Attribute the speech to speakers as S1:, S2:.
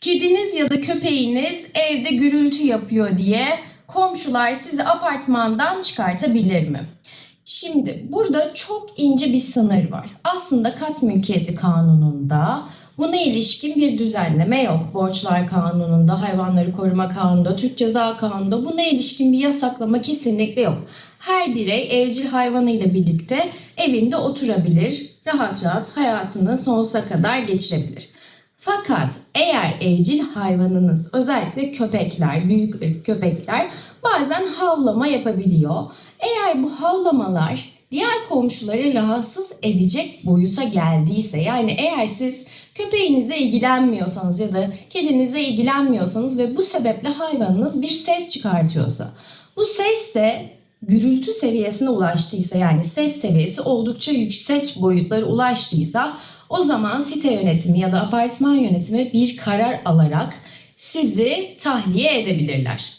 S1: Kediniz ya da köpeğiniz evde gürültü yapıyor diye komşular sizi apartmandan çıkartabilir mi? Şimdi burada çok ince bir sınır var. Aslında kat mülkiyeti kanununda buna ilişkin bir düzenleme yok. Borçlar kanununda, hayvanları koruma kanununda, Türk Ceza Kanunu'nda buna ilişkin bir yasaklama kesinlikle yok. Her birey evcil hayvanıyla birlikte evinde oturabilir, rahat rahat hayatını sonsuza kadar geçirebilir. Fakat eğer evcil hayvanınız özellikle köpekler, büyük köpekler bazen havlama yapabiliyor. Eğer bu havlamalar diğer komşuları rahatsız edecek boyuta geldiyse yani eğer siz köpeğinizle ilgilenmiyorsanız ya da kedinizle ilgilenmiyorsanız ve bu sebeple hayvanınız bir ses çıkartıyorsa bu ses de gürültü seviyesine ulaştıysa yani ses seviyesi oldukça yüksek boyutlara ulaştıysa o zaman site yönetimi ya da apartman yönetimi bir karar alarak sizi tahliye edebilirler.